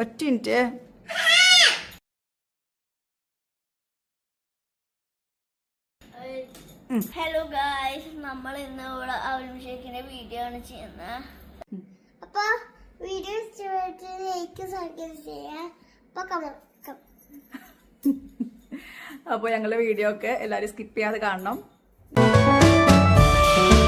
ഒറ്റ minute. Hello guys നമ്മൾ ഇന്ന് ഇവിടെ അഭിഷേകിന്റെ വീഡിയോ ആണ് ചെയ്യുന്നത്. അപ്പൊ വീഡിയോ ഇഷ്ടപ്പെട്ട് ലൈക്ക് സബ്സ്ക്രൈബ് ചെയ്യാം. അപ്പൊ അപ്പോൾ ഞങ്ങളുടെ വീഡിയോ ഒക്കെ എല്ലാവരും സ്കിപ്പ് ചെയ്യാതെ കാണണം.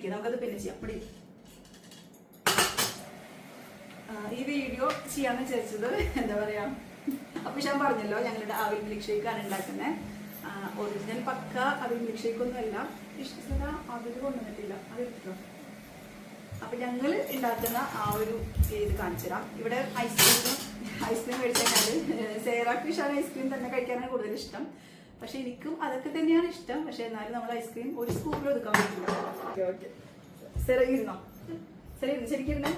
വേണ്ട പാ പാടെടുത്തോ ആ പറഞ്ഞോ ഇവിടെ പാൽ ഇട്ടിട്ടുണ്ട്. ഒരു മിനിറ്റ് എനിക്ക് ഇത് തണുക്കട്ടെ. ഇപ്പൊ വേണ്ട സെരടിക്ക് വാ സെരടി ഇരിക്കും. നമുക്കത് പിന്നെ ചെയ്യാം. അപ്പടി ഈ വീഡിയോ ചെയ്യാന്ന് വിചാരിച്ചത് എന്താ പറയാ? അപ്പൊ ഞാൻ പറഞ്ഞല്ലോ ഞങ്ങളുടെ ആവിൽ മിൽക്ക് ഷേക്ക് ആണ് ഉണ്ടാക്കുന്നത് ഒറിജിനൽ പക്ക അവിൽ മിൽക്ക് ഷേക്ക് ഒന്നും അല്ല ഇഷ്ടസര അതിൽ കൊണ്ടുവന്നിട്ടില്ല. അത് എടുത്തോ? അപ്പൊ ഞങ്ങൾ ഉണ്ടാക്കുന്ന ആ ഒരു ഇത് കാണിച്ചുതരാം ഇവിടെ ഐസ്ക്രീം ഐസ്ക്രീം മേടിച്ചു കഴിഞ്ഞാൽ സേറാക്ക് ഇഷ്ടം ഐസ്ക്രീം തന്നെ കഴിക്കാനാണ് കൂടുതൽ ഇഷ്ടം പക്ഷെ എനിക്കും അതൊക്കെ തന്നെയാണ് ഇഷ്ടം. പക്ഷെ എന്നാലും നമ്മൾ ഐസ്ക്രീം ഒരു സ്കൂപ്പിൽ ഒതുക്കാൻ പറ്റില്ല. ഓക്കെ ഓക്കെ സെറ ഇരുന്നോ? സെറ ഇരുന്നു? ശരിക്കും ഇരുന്നേ?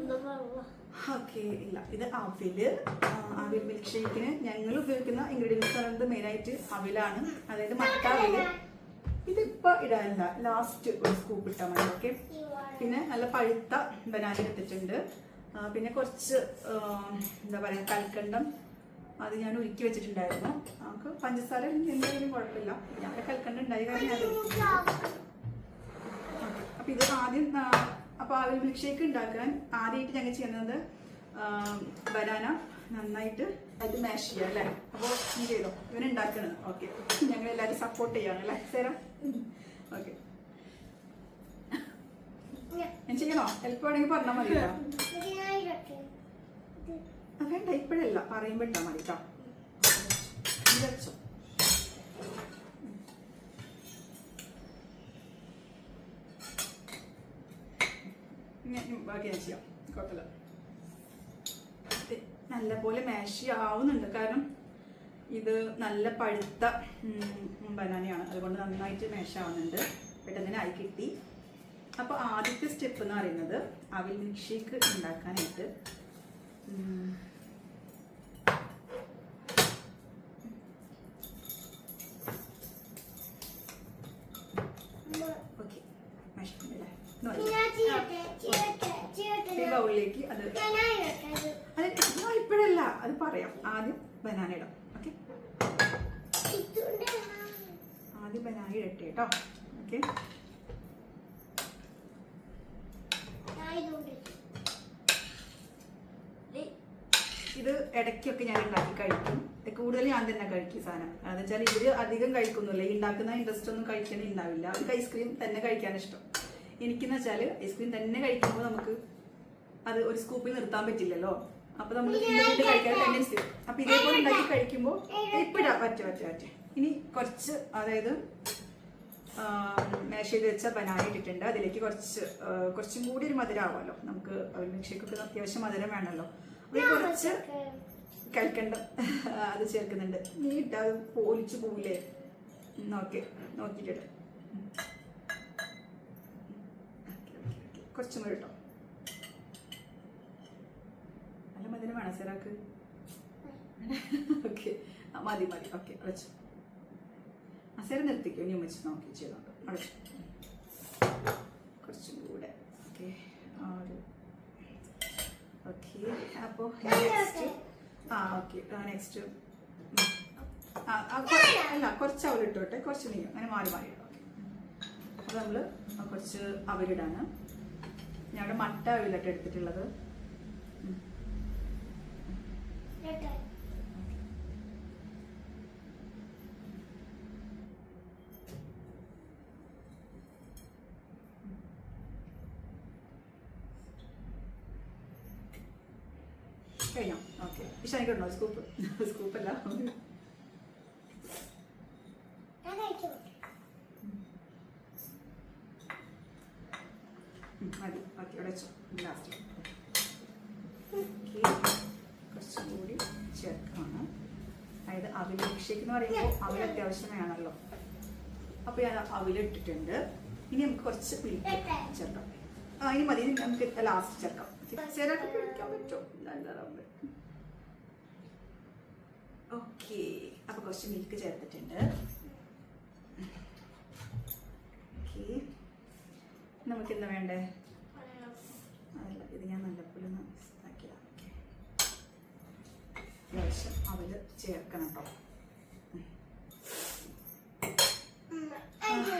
എന്താ പറയുക? ഓക്കെ ഇല്ല. ഇത് അവിൽ അവിൽ മിൽക്ക് ഷേക്കിന് ഞങ്ങൾ ഉപയോഗിക്കുന്ന ഇൻഗ്രീഡിയൻസ് പറയുന്നത് മെയിനായിട്ട് അവിലാണ്. അതായത് മട്ട അവിൽ. ഇതിപ്പോ ഇടാനില്ല. ലാസ്റ്റ് ഒരു സ്കൂപ്പ് ഇട്ടാൽ മതി ഓക്കെ പിന്നെ നല്ല പഴുത്ത ബനാന എടുത്തിട്ടുണ്ട്. പിന്നെ കുറച്ച് എന്താ പറയാ കൽക്കണ്ടം അത് ഞാൻ ഒരുക്കി വെച്ചിട്ടുണ്ടായിരുന്നു. നമുക്ക് പഞ്ചസാര എന്തെങ്കിലും കുഴപ്പമില്ല. ഞാൻ കൽക്കണ്ടം ഉണ്ടായി കാരണം അപ്പൊ ഇത് ആദ്യം ആ, അപ്പൊ ആ മിൽക്ക് ഷേക്ക് ഉണ്ടാക്കാൻ ആദ്യമായിട്ട് ഞങ്ങൾ ചെയ്യുന്നത് ബനാന നന്നായിട്ട് അത് മാഷ് ചെയ്യാം അല്ലേ? അപ്പോൾ നീ ചെയ്തോ? ഇവന് ഉണ്ടാക്കണത് ഓക്കെ ഞങ്ങൾ എല്ലാവരും സപ്പോർട്ട് ചെയ്യാണ് അല്ലേ? സേരം? ഓക്കെ ഞാൻ ചെയ്യണോ? ഹെൽപ്പ് വേണമെങ്കിൽ പറഞ്ഞാൽ മതി വേണ്ട ഇപ്പോഴല്ല പറയുമ്പോൾ ഇട്ടാൽ മതി കേട്ടോ ഇത് ബാക്കി ചെയ്യാം. നല്ലപോലെ മാഷി ആവുന്നുണ്ട്. കാരണം ഇത് നല്ല പഴുത്ത ബനാനയാണ്. അതുകൊണ്ട് നന്നായിട്ട് മേശാവുന്നുണ്ട് പെട്ടെന്ന് ആയി കിട്ടി. അപ്പോൾ ആദ്യത്തെ സ്റ്റെപ്പ് എന്ന് പറയുന്നത് അവിൽ മിൽക്ക് ഷേക്ക് ഉണ്ടാക്കാനായിട്ട് ബൗളിലേക്ക് അത്. അത് ഇപ്പോഴല്ല അത് പറയാം ആദ്യം ബനാന ഇടാം. ഓക്കെ ആദ്യം ബനാന ഇടട്ടെ കേട്ടോ. ഓക്കെ ഞാൻ ഇതുകൊണ്ട് ഇട്ടു. ഇത് ഇത് ഇടയ്ക്കൊക്കെ ഞാൻ ഉണ്ടാക്കി കഴിക്കും. കൂടുതൽ ഞാൻ തന്നെ കഴിക്കും സാധനം. അതെന്ന് വെച്ചാൽ ഇവർ അധികം കഴിക്കുന്നില്ല. ഈ ഉണ്ടാക്കുന്ന ഇൻട്രസ്റ്റ് ഒന്നും കഴിക്കാൻ ഉണ്ടാവില്ല അവർക്ക് ഐസ്ക്രീം തന്നെ കഴിക്കാൻ ഇഷ്ടം. എനിക്കെന്ന് വെച്ചാൽ ഐസ്ക്രീം തന്നെ കഴിക്കുമ്പോൾ നമുക്ക് അത് ഒരു സ്കൂപ്പിൽ നിർത്താൻ പറ്റില്ലല്ലോ. അപ്പൊ നമ്മൾ കഴിക്കാൻ ടെൻഡൻസി അപ്പൊ ഇതേപോലെ ഉണ്ടാക്കി കഴിക്കുമ്പോൾ ഇപ്പിടാ പറ്റ പറ്റ പറ്റ. ഇനി കുറച്ച് അതായത് മാഷ് ചെയ്ത് വെച്ച ബനാന ഇട്ടിട്ടുണ്ട്. അതിലേക്ക് കുറച്ച് കുറച്ചും കൂടി ഒരു മധുരം ആവാമല്ലോ നമുക്ക് മിൽക്ഷേക്കൊക്കെ അത്യാവശ്യം മധുരം വേണമല്ലോ. കുറച്ച് കൽക്കണ്ടം അത് ചേർക്കുന്നുണ്ട്. നീ ഇട്ടാ. അത് പോലിച്ചു പോവില്ലേ? നോക്കി നോക്കിട്ട് കുറച്ചും കൂടി കേട്ടോ. നല്ല മധുരം വേണം സെറാക്ക്? ഓക്കെ. മതി മതി. ഓക്കെ അടച്ചു. അസേരം നിർത്തിക്കോ? ഇനി വെച്ച് നോക്കി ചെയ്തോണ്ട്. അടച്ചു കുറച്ചും കൂടെ ഓക്കെ ഓക്കെ അപ്പോൾ നെക്സ്റ്റ് ആ ഓക്കെ നെക്സ്റ്റ് അല്ല കുറച്ച് അവരിട്ടോട്ടെ കുറച്ച് നീയും അങ്ങനെ മാറി മാറി ഇടാം അപ്പോൾ നമ്മൾ കുറച്ച് അവരിടാണ് ഞങ്ങളുടെ മട്ട അവിലട്ട് എടുത്തിട്ടുള്ളത്. കഴിഞ്ഞോ? ഓക്കെ. ഇഷാനിക്കുണ്ടോ സ്കൂപ്പ്? സ്കൂപ്പല്ല? മതി. ഓക്കെ ഇവിടെ ലാസ്റ്റ് കുറച്ചും കൂടി ചേർക്കാണ്. അതായത് അവിൽ എന്ന് പറയുമ്പോൾ അവിൽ അത്യാവശ്യം വേണമല്ലോ. അപ്പോൾ ഞാൻ അവിലിട്ടിട്ടുണ്ട് ഇനി നമുക്ക് കുറച്ച് മിൽക്ക് ചേർക്കാം. ആ ഇനി മതി. നമുക്ക് ലാസ്റ്റ് ചേർക്കാം. ചേരാട്ട് പിടിക്കാൻ പറ്റുമോ? നല്ലതാവുമ്പോൾ ഓക്കെ അപ്പോൾ കുറച്ച് മിൽക്ക് ചേർത്തിട്ടുണ്ട്. ഓക്കെ നമുക്ക് എന്താ വേണ്ടേ? അതല്ല ഇത് ഞാൻ നല്ലപോലെ ഇതാക്കിയതാണ് ഓക്കെ അത്യാവശ്യം അവൽ ചേർക്കണം കേട്ടോ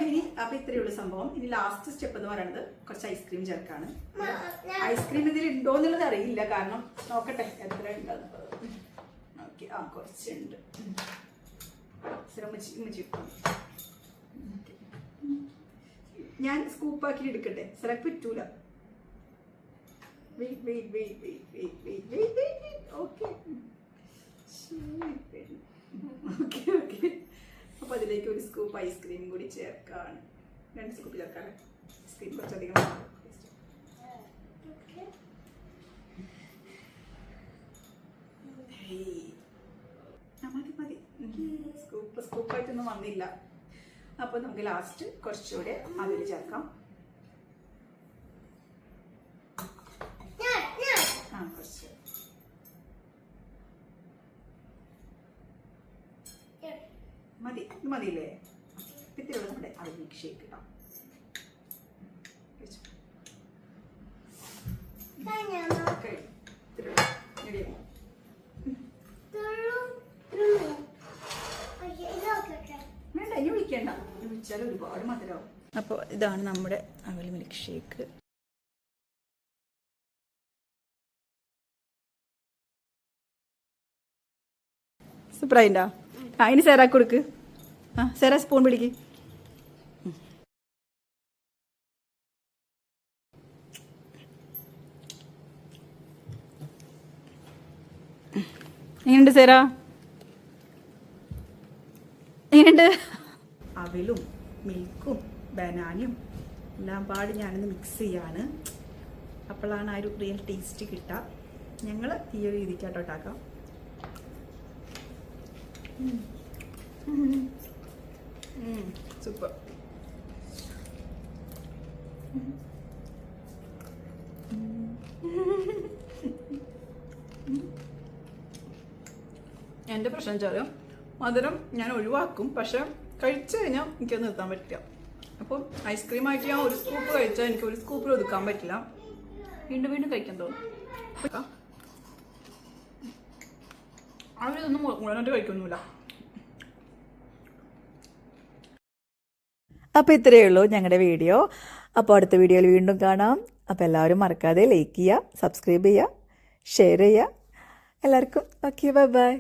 ഇനി അപ്പൊ ഇത്രയേ ഉള്ളൂ സംഭവം. ഇനി ലാസ്റ്റ് സ്റ്റെപ്പ് എന്ന് പറയുന്നത് കുറച്ച് ഐസ്ക്രീം ചേർക്കാണ്. ഐസ്ക്രീം ഇതിൽ ഉണ്ടോ എന്നുള്ളത് അറിയില്ല. കാരണം നോക്കട്ടെ എത്ര ഉണ്ടെന്നുള്ളത് ഓക്കെ ആ കുറച്ചുണ്ട്. ഞാൻ സ്കൂപ്പാക്കി എടുക്കട്ടെ. സെലക്ട് പറ്റൂല. Wait wait wait wait wait wait wait wait okay okay okay അപ്പോൾ അതിലേക്ക് ഒരു സ്കൂപ്പ് ഐസ്ക്രീം കൂടി ചേർക്കാണ്. രണ്ട് സ്കൂപ്പ് ചേർക്കാം ഐസ്ക്രീം കുറച്ചധികം മതി. മതി സ്കൂപ്പ് സ്കൂപ്പായിട്ടൊന്നും വന്നില്ല. അപ്പോൾ നമുക്ക് ലാസ്റ്റ് കുറച്ചുകൂടെ അതിൽ ചേർക്കാം. ആ കുറച്ച്. മതി. മതിയില്ലേ? ഇത്തിരിയുള്ള നമ്മുടെ അത് മിൽക്ക് ഷേക്ക് കേട്ടോ വെച്ചോ. കഴിഞ്ഞു. ഇത്തിരിയുള്ള. റെഡിയായി. വേണ്ട ഇനി വിളിക്കണ്ട. ഇനി വിളിച്ചാൽ ഒരുപാട് മധുരമാവും. അപ്പോൾ ഇതാണ് നമ്മുടെ അവൽ മിൽക്ക് ഷേക്ക് സൂപ്പറായിണ്ടാ ആ ഇനി സേറാക്ക് കൊടുക്ക്. ആ സേറാ സ്പൂൺ പിടിക്ക്. എങ്ങനെയുണ്ട് സേര? എങ്ങനെയുണ്ട്? അവിലും മിൽക്കും ബനാനയും എല്ലാം പാടി ഞാനൊന്ന് മിക്സ് ചെയ്യാണ്. അപ്പോഴാണ് ആ ഒരു റിയൽ ടേസ്റ്റ് കിട്ടുക. ഞങ്ങൾ ഈ ഒരു രീതിക്കാട്ടോ ഉണ്ടാക്കാം സൂപ്പർ. എന്റെ പ്രശ്നം വെച്ചാൽ മധുരം ഞാൻ ഒഴിവാക്കും പക്ഷെ കഴിച്ചു കഴിഞ്ഞാൽ എനിക്കത് നിർത്താൻ പറ്റില്ല. അപ്പം ഐസ്ക്രീമായിട്ട് ഞാൻ ഒരു സ്കൂപ്പ് കഴിച്ചാൽ എനിക്ക് ഒരു സ്കൂപ്പിൽ ഒതുക്കാൻ പറ്റില്ല. വീണ്ടും വീണ്ടും കഴിക്കാൻ തോന്നും. അവരിതൊന്നും മുഴുവനായിട്ട് കഴിക്കൊന്നുമില്ല. അപ്പോൾ ഇത്രയേ ഉള്ളൂ ഞങ്ങളുടെ വീഡിയോ. അപ്പോൾ അടുത്ത വീഡിയോയിൽ വീണ്ടും കാണാം. അപ്പോൾ എല്ലാവരും മറക്കാതെ ലൈക്ക് ചെയ്യുക സബ്സ്ക്രൈബ് ചെയ്യുക ഷെയർ ചെയ്യുക. എല്ലാവർക്കും ഓക്കെ ബൈ ബൈ